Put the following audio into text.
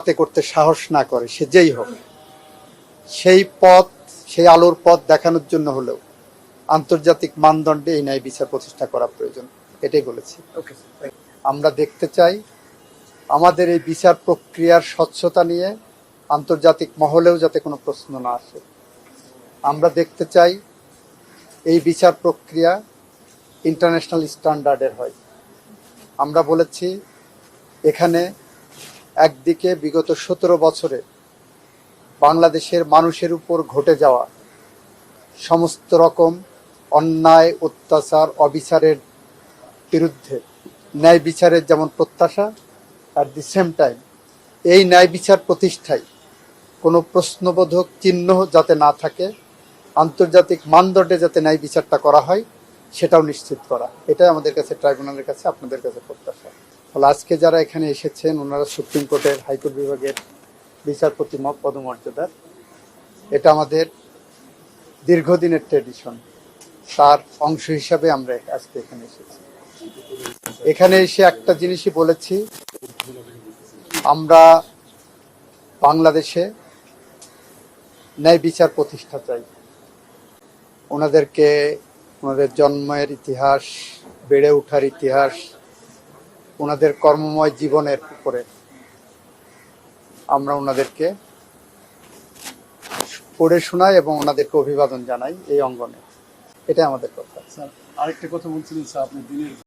করতে করতে সাহস না করে সে যেই হোক সেই পথ সেই আলোর পথ দেখানোর জন্য হলেও আন্তর্জাতিক মানদণ্ডে এই ন্যায় বিচার প্রতিষ্ঠা করা প্রয়োজন এটাই বলেছি। ওকে আমরা দেখতে চাই আমাদের এই বিচার প্রক্রিয়ার স্বচ্ছতা নিয়ে আন্তর্জাতিক মহলেও যাতে কোনো প্রশ্ন না আসে। আমরা দেখতে চাই এই বিচার প্রক্রিয়া ইন্টারন্যাশনাল স্ট্যান্ডার্ডের হয়। আমরা বলেছি এখানে একদিকে বিগত সতেরো বছরে বাংলাদেশের মানুষের উপর ঘটে যাওয়া সমস্ত রকম অন্যায়, অত্যাচার, অবিচারের বিরুদ্ধে ন্যায় বিচারের যেমন প্রত্যাশা অ্যাট দি সেম টাইম এই ন্যায় বিচার প্রতিষ্ঠায় কোনো প্রশ্নবোধক চিহ্ন যাতে না থাকে, আন্তর্জাতিক মানদণ্ডে যাতে ন্যায় বিচারটা করা হয়, সেটাও নিশ্চিত করা। এটাই আমাদের কাছে ট্রাইব্যুনালের কাছে, আপনাদের কাছে প্রত্যাশা। ফলে আজকে যারা এখানে এসেছেন, ওনারা সুপ্রিম কোর্টের হাইকোর্ট বিভাগের বিচারপতি পদমর্যাদার এটা আমাদের দীর্ঘদিনের ট্রেডিশন তার অংশ হিসাবে আমরা আজকে এখানে এসেছি। এখানে এসে একটা জিনিসই বলেছি, আমরা বাংলাদেশে ন্যায় বিচার প্রতিষ্ঠা চাই। ওনাদেরকে, ওনাদের জন্মের ইতিহাস, বেড়ে ওঠার ইতিহাস ওনাদের কর্মময় জীবনের উপরে আমরা ওনাদেরকে পড়ে শোনাই এবং ওনাদেরকে অভিবাদন জানাই এই অঙ্গনে। এটাই আমাদের কথা। স্যার, আরেকটা কথা বলছিলেন স্যার, আপনি দিনের